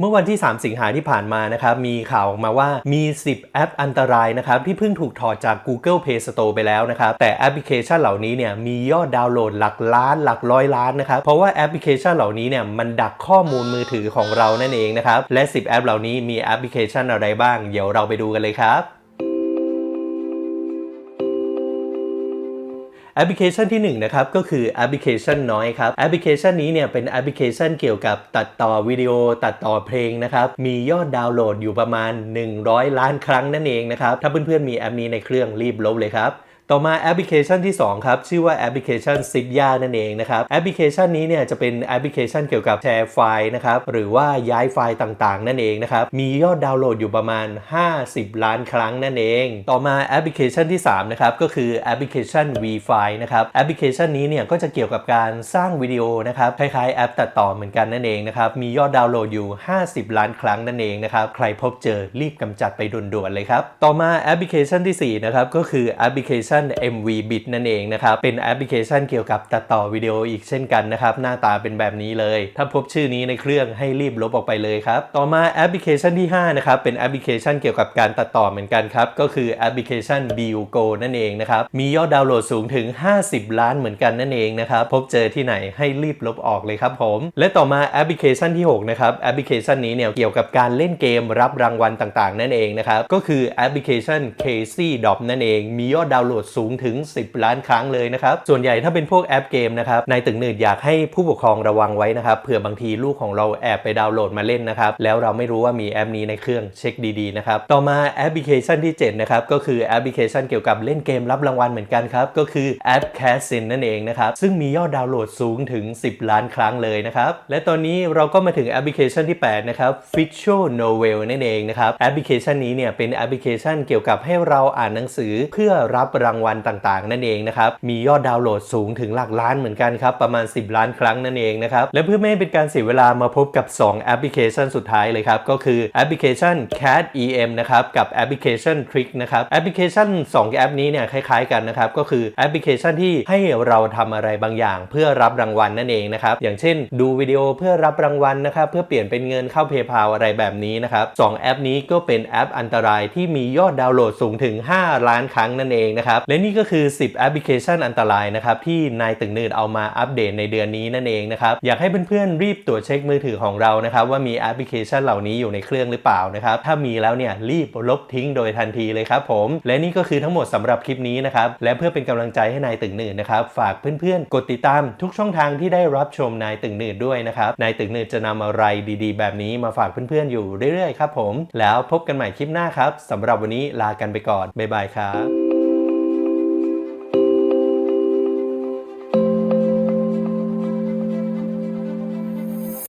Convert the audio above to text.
เมื่อวันที่ 3 สิงหาที่ผ่านมานะครับ มีข่าวออกมาว่ามี 10 แอปอันตรายนะครับ ที่เพิ่งถูกถอดจาก Google Play Store ไปแล้วนะครับ แต่แอปพลิเคชันเหล่านี้เนี่ยมียอดดาวน์โหลดหลักล้านหลักร้อยล้านนะครับ เพราะว่าแอปพลิเคชันเหล่านี้เนี่ยมันดักข้อมูลมือถือของเรานั่นเองนะครับ และ 10 แอปเหล่านี้มีแอปพลิเคชันอะไรบ้าง เดี๋ยวเราไปดูกันเลยครับ แอปพลิเคชันที่1นะครับก็คือแอปพลิเคชันน้อยครับแอปพลิเคชันนี้เนี่ยเป็นแอปพลิเคชันเกี่ยวกับตัดต่อวิดีโอตัดต่อเพลงนะครับมียอดดาวน์โหลดอยู่ประมาณ 100 ล้านครั้งนั่นเองนะครับถ้าเพื่อนๆมีแอปนี้ในเครื่องรีบลบเลยครับ ต่อมาแอปพลิเคชันที่ 2 ครับ ชื่อว่าแอปพลิเคชัน z i p y a นั่นเองนะครับ แอปพลิเคชันนี้เนี่ยจะเป็นแอปพลิเคชันเกี่ยวกับแชร์ไฟล์นะครับหรือว่าย้ายไฟล์ต่างๆ นั่นเองนะครับ มียอดดาวน์โหลดอยู่ประมาณ 50 ล้านครั้งนั่นเอง ต่อมาแอปพลิเคชันที่ 3 นะครับ ก็คือแอปพลิเคชัน V-Fi นะครับแอปพลิเคชันนี้เนี่ยก็จะเกี่ยวกับการสร้างวิดีโอนะครับคล้ายๆแอปตัดต่อเหมือนกันนั่นเองนะครับมียอดดาวน์โหลดอยู่ 50 ล้านครั้งนั่นเองนะครับใครพบเจอรีบกำจัดไปด่วนๆเลยครับต่อมาแอปพลิเคชันที่4นะครับก็คือแอปพลิเคชัน MV Bit นั่นเองนะครับ เป็นแอปพลิเคชันเกี่ยวกับตัดต่อวิดีโออีกเช่นกันนะครับ หน้าตาเป็นแบบนี้เลย ถ้าพบชื่อนี้ในเครื่องให้รีบลบออกไปเลยครับ ต่อมาแอปพลิเคชันที่ 5 นะครับ เป็นแอปพลิเคชันเกี่ยวกับการตัดต่อเหมือนกันครับ ก็คือแอปพลิเคชัน b u g o นั่นเองนะครับ มียอดดาวน์โหลดสูงถึง 50 ล้านเหมือนกันนั่นเองนะครับ พบเจอที่ไหนให้รีบลบออกเลยครับผม และต่อมาแอปพลิเคชันที่ 6 นะครับ แอปพลิเคชันนี้เนี่ยเกี่ยวกับการเล่นเกมรับรางวัลต่างๆ นั่นเองนะครับ ก็คือแอปพลิเคชัน Casey Dop นั่นเอง มียอดดาวน์โหลดสูงถึง 10 ล้านครั้งเลยนะครับ ส่วนใหญ่ถ้าเป็นพวกแอปเกมนะครับนายตึงหนืดอยากให้ผู้ปกครองระวังไว้นะครับเผื่อบางทีลูกของเราแอบไปดาวน์โหลดมาเล่นนะครับแล้วเราไม่รู้ว่ามีแอปนี้ในเครื่องเช็คดีๆนะครับต่อมาแอปพลิเคชันที่7นะครับก็คือแอปพลิเคชันเกี่ยวกับเล่นเกมรับรางวัลเหมือนกันครับก็คือแอป c a s i n นั่นเองนะครับซึ่งมียอดดาวน์โหลดสูงถึง 10 ล้านครั้งเลยนะครับและตอนนี้เราก็มาถึงแอปพลิเคชันที่8นะครับ Fiction Novel นั่นเองนะครับแอปพลิเคชันนี้เนี่ยเป็นแอปพลิเคชันเกี่ยวกับให้เราอ่านหนังสือเพื่อรับรางวัลต่างๆ นั่นเองนะครับ มียอดดาวน์โหลดสูงถึงหลักล้านเหมือนกันครับ ประมาณ 10 ล้านครั้งนั่นเองนะครับ และเพื่อไม่ให้เป็นการเสียเวลามาพบกับ 2 แอปพลิเคชันสุดท้ายเลยครับ ก็คือแอปพลิเคชัน Cat EM นะครับ กับแอปพลิเคชัน Trick นะครับ แอปพลิเคชัน 2 แอปนี้เนี่ยคล้ายๆกันนะครับ ก็คือแอปพลิเคชันที่ให้เราทำอะไรบางอย่าง เพื่อรับรางวัลนั่นเองนะครับ อย่างเช่น ดูวิดีโอเพื่อรับรางวัลนะครับ เพื่อเปลี่ยนเป็นเงินเข้าเพย์พาอะไรแบบนี้นะครับสองแอปนี้ก็เป็นแอปอันตรายที่มียอดดาวน์โหลดสูงถึง 5 ล้านครั้งนั่นเองนะครับและนี่ก็คือ 10 แอปพลิเคชันอันตรายนะครับที่นายตึงนืดเอามาอัปเดตในเดือนนี้นั่นเองนะครับอยากให้เพื่อนๆรีบตรวจเช็คมือถือของเรานะครับว่ามีแอปพลิเคชันเหล่านี้อยู่ในเครื่องหรือเปล่านะครับถ้ามีแล้วเนี่ยรีบลบทิ้งโดยทันทีเลยครับผมและนี่ก็คือทั้งหมดสำหรับคลิปนี้นะครับและเพื่อเป็นกำลังใจให้นายตึงนืดนะครับฝากเพื่อนๆ กดติดตามทุกช่องทางที่ได้รับชมนายตึงนืดด้วยนะครับนายตึงนืดจะนำอะไรดีๆ แบบนี้มาฝากเพื่อนๆอยู่เรื่อยๆครับผมแล้วพบกันใหม่คลิปหน้าครับสำหรับวันนี้ลากันไปก่อนบ๊ายบายครับ